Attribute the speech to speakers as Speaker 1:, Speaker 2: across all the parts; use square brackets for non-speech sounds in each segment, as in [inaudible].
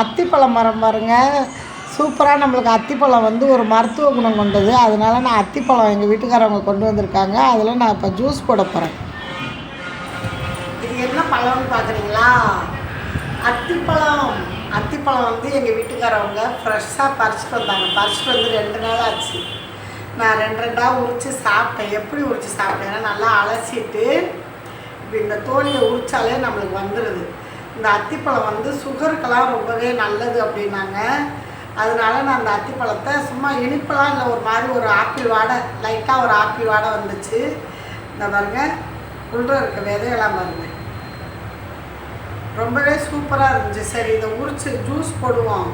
Speaker 1: அத்திப்பழம் மரம் பாருங்கள் சூப்பராக நம்மளுக்கு அத்திப்பழம் வந்து ஒரு மருத்துவ குணம் கொண்டது. அதனால நான் அத்திப்பழம் எங்கள் வீட்டுக்காரவங்க கொண்டு வந்திருக்காங்க. அதில் நான் இப்போ ஜூஸ் போட போகிறேன் இது என்ன பழம்னு பார்க்குறீங்களா அத்திப்பழம். அத்திப்பழம் வந்து எங்கள் வீட்டுக்காரவங்க ஃப்ரெஷ்ஷாக பறிச்சுட்டு வந்தாங்க. பறிச்சுட்டு வந்து ரெண்டு நாள் ஆச்சு. நான் ரெண்டு ரெண்டாக உரித்து சாப்பிட்டேன். எப்படி உரித்து சாப்பிட்டேன்னா நல்லா அலசிட்டு இப்போ இந்த தோலியை உரித்தாலே நம்மளுக்கு வந்துடுது இந்த அத்திப்பழம் வந்து சுகருக்கெல்லாம் ரொம்பவே நல்லது அப்படின்னாங்க. அதனால நான் அந்த அத்திப்பழத்தை சும்மா இனிப்பெல்லாம் இல்லை ஒரு மாதிரி ஒரு ஆப்பிள் வாடை லைட்டாக ஒரு ஆப்பிள் வாடை வந்துச்சு. இந்த பாருங்க உள்ள இருக்க விதையெல்லாம் பாருங்க. ரொம்பவே சூப்பராக இருந்துச்சு. சரி இதை உரிச்சு ஜூஸ் போடுவோம்.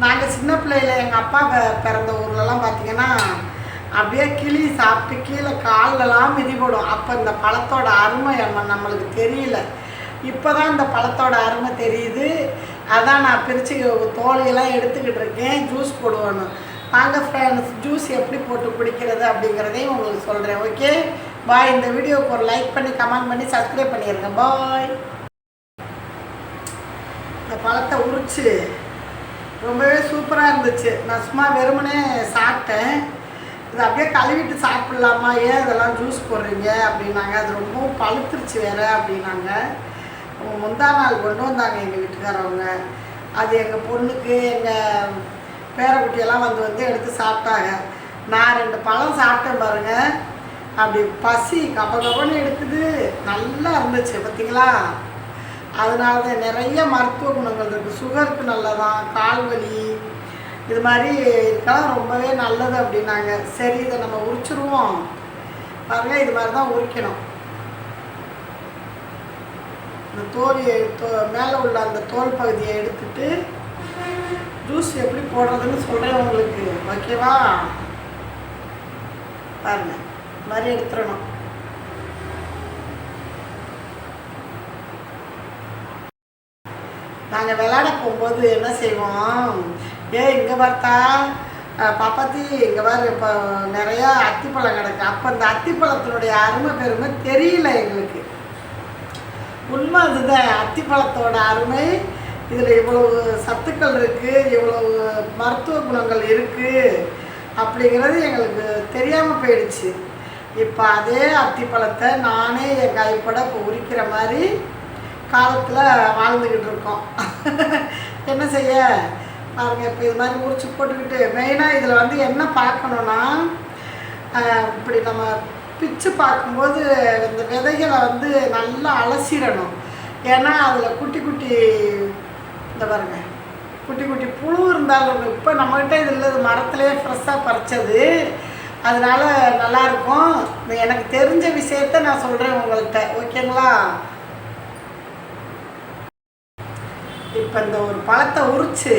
Speaker 1: நாங்கள் சின்ன பிள்ளையில எங்கள் அப்பா ப- பிறந்த ஊர்லலாம் பார்த்தீங்கன்னா அப்படியே கிளி சாப்பிட்டு கீழே கால்லலாம் மிதி போடும் அப்போ இந்த பழத்தோட அருமை நம்ம நம்மளுக்கு தெரியல. இப்போ தான் இந்த பழத்தோட அருமை தெரியுது. அதான் நான் பிரித்து தோலையெல்லாம் எடுத்துக்கிட்டு இருக்கேன். ஜூஸ் போடுவேன்னு வாங்க ஃப்ரெண்ட்ஸ் ஜூஸ் எப்படி போட்டு குடிக்கிறது அப்படிங்கிறதையும் உங்களுக்கு சொல்கிறேன் ஓகே பாய் இந்த வீடியோவுக்கு ஒரு லைக் பண்ணி கமெண்ட் பண்ணி சப்ஸ்கிரைப் பண்ணிடுங்க பாய் இந்த பழத்தை உரிச்சு ரொம்பவே சூப்பராக இருந்துச்சு. நான் சும்மா வெறுமனே சாப்பிட்டேன். இது அப்படியே கழுவிட்டு சாப்பிட்லாமா? ஏன் இதெல்லாம் ஜூஸ் போடுறீங்க? அப்படின்னாங்க. அது ரொம்பவும் பழுத்துருச்சு வேறு அப்படின்னாங்க. முந்தா நாள் கொண்டு வந்தாங்க எங்கள் வீட்டுக்காரவங்க. அது எங்கள் பொண்ணுக்கு எங்கள் பேரக்குட்டியெல்லாம் வந்து வந்து எடுத்து சாப்பிட்டாங்க. நான் ரெண்டு பழம் சாப்பிட்டேன் பாருங்க. அப்படி பசி கப கபன்னு எடுக்குது. நல்லா இருந்துச்சு பார்த்தீங்களா அதனால தான் நிறைய மருத்துவ குணங்கள் இருக்குது சுகருக்கு நல்லதான் கால் வலி இது மாதிரி இருக்கலாம் ரொம்பவே நல்லது அப்படின்னாங்க. சரி இதை நம்ம உரிச்சிருவோம். பாருங்கள் இது மாதிரி தான் உரிக்கணும். அந்த தோலியை தோ மேலே உள்ள அந்த தோல் பகுதியை எடுத்துட்டு ஜூஸ் எப்படி போடுறதுன்னு சொல்கிறேன் உங்களுக்கு. ஓகேவா பாருங்க. இந்த மாதிரி எடுத்துடணும். நாங்கள் விளையாட போகும்போது என்ன செய்வோம்? ஏ இங்கே பார்த்தா பாப்பாத்தி இங்கே பாரு இப்போ நிறையா அத்திப்பழம் கிடக்கு. அப்போ அந்த அத்திப்பழத்தினுடைய அருமை பெருமை தெரியல எங்களுக்கு. உண்மை அதுதான். அத்திப்பழத்தோட அருமை. இதில் இவ்வளவு சத்துக்கள் இருக்குது இவ்வளவு மருத்துவ குணங்கள் இருக்குது அப்படிங்கிறது எங்களுக்கு தெரியாமல் போயிடுச்சு. இப்போ அதே அத்திப்பழத்தை நானே என் கைப்பட இப்போ உரிக்கிற மாதிரி காலத்தில் வாழ்ந்துக்கிட்டு இருக்கோம். [laughs] என்ன செய்ய? பாருங்க இப்போ இது மாதிரி உரிச்சு போட்டுக்கிட்டு மெயினாக இதில் வந்து என்ன பார்க்கணுன்னா இப்படி நம்ம பிச்சு பார்க்கும்போது இந்த விதைகளை வந்து நல்லா அலசிடணும். ஏன்னா அதில் குட்டி குட்டி இந்த பாருங்க குட்டி குட்டி புழு இருந்தாலும் இப்போ நம்மகிட்ட இது இல்லை மரத்துலேயே ஃப்ரெஷ்ஷாக பறிச்சது. அதனால் நல்லாயிருக்கும் எனக்கு தெரிஞ்ச விஷயத்த நான் சொல்கிறேன் உங்கள்கிட்ட ஓகேங்களா? இப்போ இந்த ஒரு பழத்தை உரித்து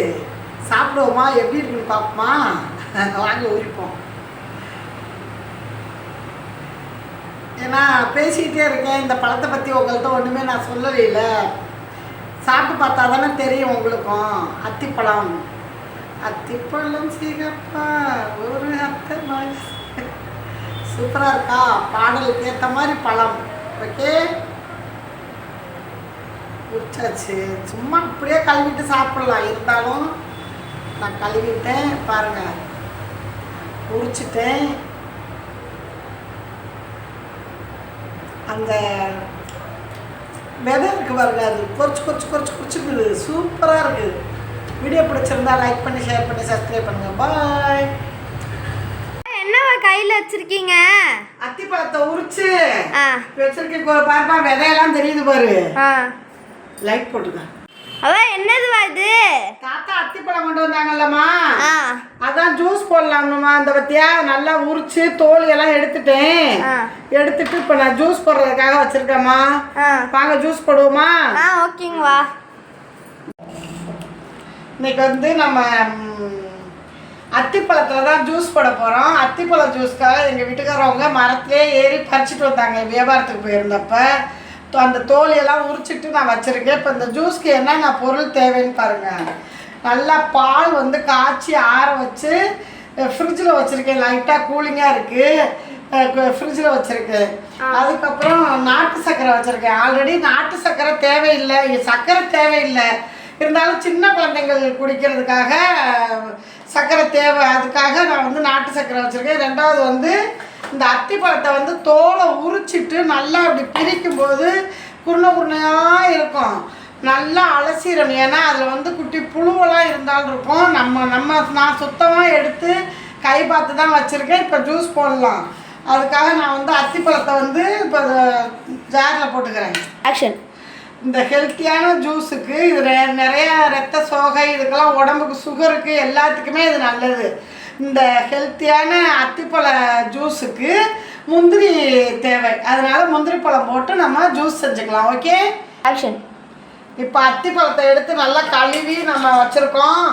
Speaker 1: சாப்பிடுவோமா? எப்படி இருக்குன்னு பார்ப்போமா? வாங்க உரிப்போம் ஏன்னா பேசிக்கிட்டே இருக்கேன். இந்த பழத்தை பற்றி உங்கள்கிட்ட ஒன்றுமே நான் சொல்லவே இல்லை. சாப்பிட்டு பார்த்தா தானே தெரியும் உங்களுக்கும். அத்திப்பழம். அத்திப்பழம் சிகப்பா ஒரு அத்தை சூப்பராக இருக்கா? பாடலுக்கு ஏற்ற மாதிரி பழம். ஓகே? உரிச்சாச்சு சும்மா அப்படியே கழுவிட்டு சாப்பிடலாம். இருந்தாலும் நான் கழுவிட்டேன். பாருங்கள் உரிச்சிட்டேன் அந்த விதை இருக்கு பாருங்க அது கொறிச்சு கொறிச்சு கொறிச்சு கொறிச்சுக்குது சூப்பராக இருக்குது. வீடியோ பிடிச்சிருந்தா லைக் பண்ணி ஷேர் பண்ணி சப்ஸ்கிரைப் பண்ணுங்க. பாய்
Speaker 2: என்னவா கையில் வச்சிருக்கீங்க?
Speaker 1: அத்திப்பழத்தை உரிச்சு வச்சிருக்க பாருப்பா விதையெல்லாம் தெரியுது பாரு. லைட் போட்டுக்க.
Speaker 2: அதான் என்னதுவா இது?
Speaker 1: தாத்தா அத்திப்பழம் கொண்டு வந்தாங்கல்லம்மா. அதான் ஜூஸ் போடலாம்னுமா. அந்த பத்தியா நல்லா உரிச்சு தோல் எல்லாம் எடுத்துட்டேன்.
Speaker 2: எடுத்துட்டு
Speaker 1: இப்போ நான் ஜூஸ் போடுறதுக்காக வச்சிருக்கேம்மா. வாங்க ஜூஸ் போடுவோமா?
Speaker 2: ஆ ஓகேங்கவா
Speaker 1: இன்னைக்கு வந்து நம்ம அத்திப்பழத்தில் தான் ஜூஸ் போட போகிறோம் அத்திப்பழ ஜூஸ்க்காக எங்கள் வீட்டுக்காரவங்க மரத்திலே ஏறி பறிச்சுட்டு வந்தாங்க. வியாபாரத்துக்கு போயிருந்தப்ப. அந்த தோலியெல்லாம் உரிச்சிட்டு நான் வச்சுருக்கேன். இப்போ இந்த ஜூஸ்க்கு என்னென்ன பொருள் தேவைன்னு பாருங்கள் நல்லா பால் வந்து காய்ச்சி ஆற வச்சு ஃப்ரிட்ஜில் வச்சுருக்கேன். லைட்டாக கூலிங்காக இருக்குது ஃப்ரிட்ஜில் வச்சுருக்கேன். அதுக்கப்புறம் நாட்டு சர்க்கரை வச்சுருக்கேன். ஆல்ரெடி நாட்டு சர்க்கரை தேவையில்லை. சர்க்கரை தேவையில்லை. இருந்தாலும் சின்ன குழந்தைங்கள் குடிக்கிறதுக்காக சர்க்கரை தேவை. அதுக்காக நான் வந்து நாட்டு சர்க்கரை வச்சுருக்கேன். ரெண்டாவது வந்து இந்த அத்திப்பழத்தை வந்து தோலை உரிச்சிட்டு நல்லா அப்படி பிரிக்கும்போது குருணை குருணையாக இருக்கும். நல்லா அலசிடணும். ஏன்னா அதில் வந்து குட்டி புழுவெல்லாம் இருந்தாலும் இருக்கும். நம்ம நம்ம நான் சுத்தமாக எடுத்து கை பார்த்து தான் வச்சுருக்கேன். இப்போ ஜூஸ் போடலாம். அதுக்காக நான் வந்து அத்திப்பழத்தை வந்து இப்போ ஜாரில் போட்டுக்கிறேன்.
Speaker 2: ஆக்ஷன்
Speaker 1: இந்த ஹெல்த்தியான ஜூஸுக்கு இது நிறைய ரத்த சோகை இதுக்கெல்லாம் உடம்புக்கு சுகருக்கு எல்லாத்துக்குமே இது நல்லது. இந்த ஹெல்த்தியான அத்திப்பழ ஜூஸுக்கு முந்திரி தேவை. அதனால முந்திரி பழம் போட்டு நம்ம ஜூஸ் செஞ்சுக்கலாம் ஓகே
Speaker 2: ஆக்ஷன்
Speaker 1: இப்போ அத்திப்பழத்தை எடுத்து நல்லா கழுவி நம்ம வச்சுருக்கோம்.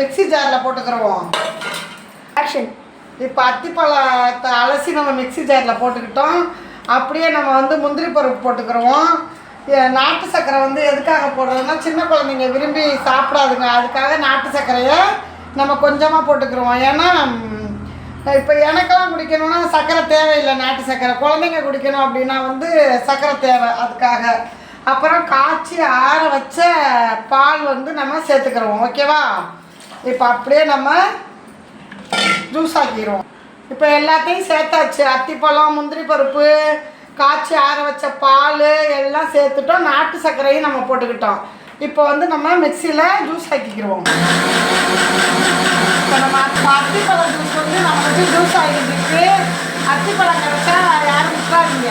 Speaker 1: மிக்ஸி ஜாரில் போட்டுக்கிறோம்
Speaker 2: ஆக்ஷன்
Speaker 1: இப்போ அத்திப்பழத்தை அலசி நம்ம மிக்ஸி ஜாரில் போட்டுக்கிட்டோம். அப்படியே நம்ம வந்து முந்திரி பருப்பு போட்டுக்கிறோம் நாட்டு சர்க்கரை வந்து எதுக்காக போடுறதுன்னா சின்ன குழந்தைங்க விரும்பி சாப்பிடாதுங்க. அதுக்காக நாட்டு சர்க்கரையை நம்ம கொஞ்சமாக போட்டுக்கிறோம் ஏன்னா இப்போ எனக்கெல்லாம் குடிக்கணும்னா சர்க்கரை தேவையில்லை நாட்டு சர்க்கரை. குழந்தைங்க குடிக்கணும் அப்படின்னா வந்து சர்க்கரை தேவை அதுக்காக. அப்புறம் காய்ச்சி ஆற வச்ச பால் வந்து நம்ம சேர்த்துக்கிறோம் ஓகேவா? இப்போ அப்படியே நம்ம ஜூஸ் ஆக்கிடுவோம் இப்போ எல்லாத்தையும் சேர்த்தாச்சு. அத்திப்பழம் முந்திரி பருப்பு காய்ச்சி ஆற வச்ச பால் எல்லாம் சேர்த்துட்டோம். நாட்டு சர்க்கரையும் நம்ம போட்டுக்கிட்டோம். இப்போ வந்து நம்ம மிக்சியில் ஜூஸ் ஆக்கிக்கிடுவோம் இப்போ நம்ம அத்திப்பழம் ஜூஸ் வந்து நம்மளுக்கு ஜூஸ் ஆகிட்டு அத்திப்பழம் கிடைச்சா யாரும் விட்டுறாதீங்க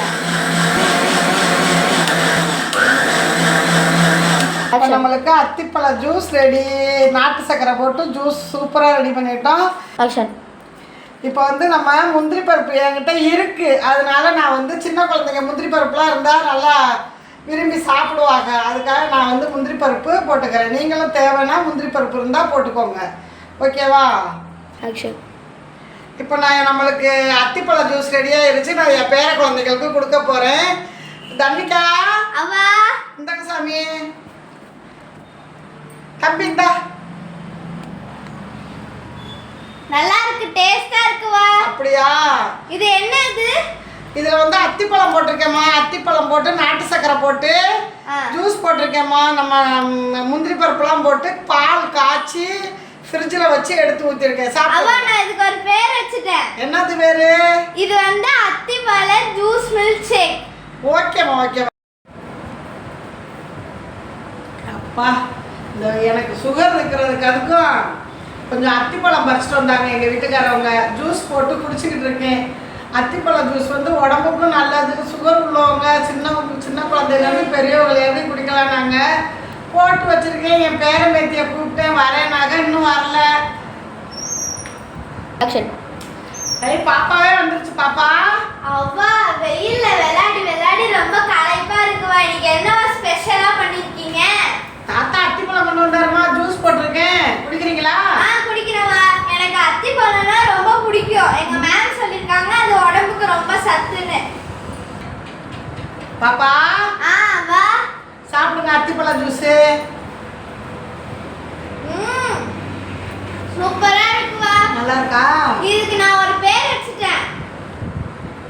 Speaker 1: இப்போ நம்மளுக்கு அத்திப்பழ ஜூஸ் ரெடி நாட்டு சர்க்கரை போட்டு ஜூஸ் சூப்பராக ரெடி பண்ணிட்டோம். இப்போ வந்து நம்ம முந்திரி பருப்பு என்கிட்ட இருக்கு. அதனால நான் வந்து சின்ன குழந்தைங்க முந்திரி பருப்புலாம் இருந்தால் நல்லா விரும்பி சாப்பிடுவாங்க. அதுக்காக நான் வந்து முந்திரி பருப்பு போட்டுக்கிறேன். நீங்களும் தேவைன்னா முந்திரி பருப்பு இருந்தால் போட்டுக்கோங்க. ஓகேவா? இப்போ நான் நம்மளுக்கு அத்திப்பழ ஜூஸ் ரெடியாகிருச்சு நான் என் பேர குழந்தைகளுக்கு கொடுக்க போகிறேன் தன்னிக்கா
Speaker 2: அவா
Speaker 1: இந்தாங்க சாமி. தம்பி இந்தா.
Speaker 2: நல்லா இருக்கு டேஸ்டா இருக்குவா?
Speaker 1: அப்படியா?
Speaker 2: இது என்ன இது
Speaker 1: இதில் வந்து அத்திப்பழம் போட்டிருக்கேம்மா. அத்திப்பழம் போட்டு நாட்டு சர்க்கரை போட்டு. ஜூஸ் போட்டிருக்கேம்மா. நம்ம முந்திரி பருப்புலாம் போட்டு பால் காய்ச்சி ஃப்ரிட்ஜில் வச்சு எடுத்து ஊற்றிருக்கேன்
Speaker 2: அவா
Speaker 1: சாப்பிட
Speaker 2: நான் இதுக்கு ஒரு பேர் வச்சுட்டேன்.
Speaker 1: என்னது வேறு
Speaker 2: இது வந்து அத்திப்பழ ஜூஸ் மில்க் ஷேக்
Speaker 1: ஓகேம்மா ஓகேம்மா. அப்பா இந்த எனக்கு சுகர் இருக்கிறதுக்கு அதுக்கும் கொஞ்சம் அத்திப்பழம் பறிச்சிட்டு வந்தாங்க. எங்கள் வீட்டுக்காரவங்க. ஜூஸ் போட்டு குடிச்சிக்கிட்டு இருக்கேன். அத்திப்பழம் ஜூஸ் வந்து உடம்புக்கும் நல்லது. சுகர் உள்ளவங்க சின்ன சின்ன குழந்தைலேருந்து பெரியவங்களேருந்து குடிக்கலாம் நாங்கள் போட்டு வச்சிருக்கேன். என் பேரன் பேத்தியை கூப்பிட்டேன். வரேனாக இன்னும் வரல.
Speaker 2: ஆக்ஷன்
Speaker 1: ஐய் பாப்பாவே வந்துருச்சு பாப்பா.
Speaker 2: அவ்வா வெயில்ல விளையாடி விளையாடி ரொம்ப களைப்பா இருக்குவா இன்னைக்கு என்னவா ஸ்பெஷலா பண்ணிருக்கீங்க?
Speaker 1: தாத்தா அத்திப்பழம் கொண்டு வந்தாருமா? ஜூஸ் போட்டிருக்கேன். குடிக்கிறீங்களா
Speaker 2: ஆ குடிக்கிறவா எனக்கு அத்திப்பழம்னா ரொம்ப பிடிக்கும் எங்க மேம் சொல்லிருக்காங்க அது உடம்புக்கு ரொம்ப சத்துன்னு.
Speaker 1: பாப்பா
Speaker 2: ஆ வா.
Speaker 1: சாப்பிடுங்க அத்திப்பழம் ஜூஸு
Speaker 2: ம். சூப்பரா இருக்குவா
Speaker 1: நல்லா இருக்கா
Speaker 2: இதுக்கு நான் ஒரு பேர் வச்சுட்டேன்.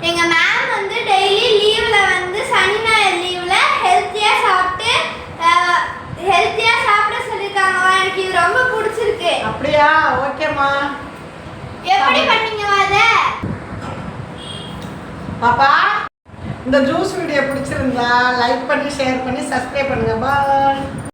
Speaker 2: எங்க மேம் வந்து டெய்லி லீவ்ல வந்து சனி ஞாயிறு லீவ்ல ஹெல்த்தியா சாப்பிட்டு ஹெல்த்தியா சாப்பிட சொல்லிருக்காங்க எனக்கு இது ரொம்ப பிடிச்சிருக்கு
Speaker 1: அப்படியா ஓகேம்மா
Speaker 2: எப்படி பண்ணீங்க அத
Speaker 1: பாப்பா இந்த ஜூஸ் வீடியோ பிடிச்சிருந்தா லைக் பண்ணி ஷேர் பண்ணி சப்ஸ்கிரைப் பண்ணுங்க. பாய்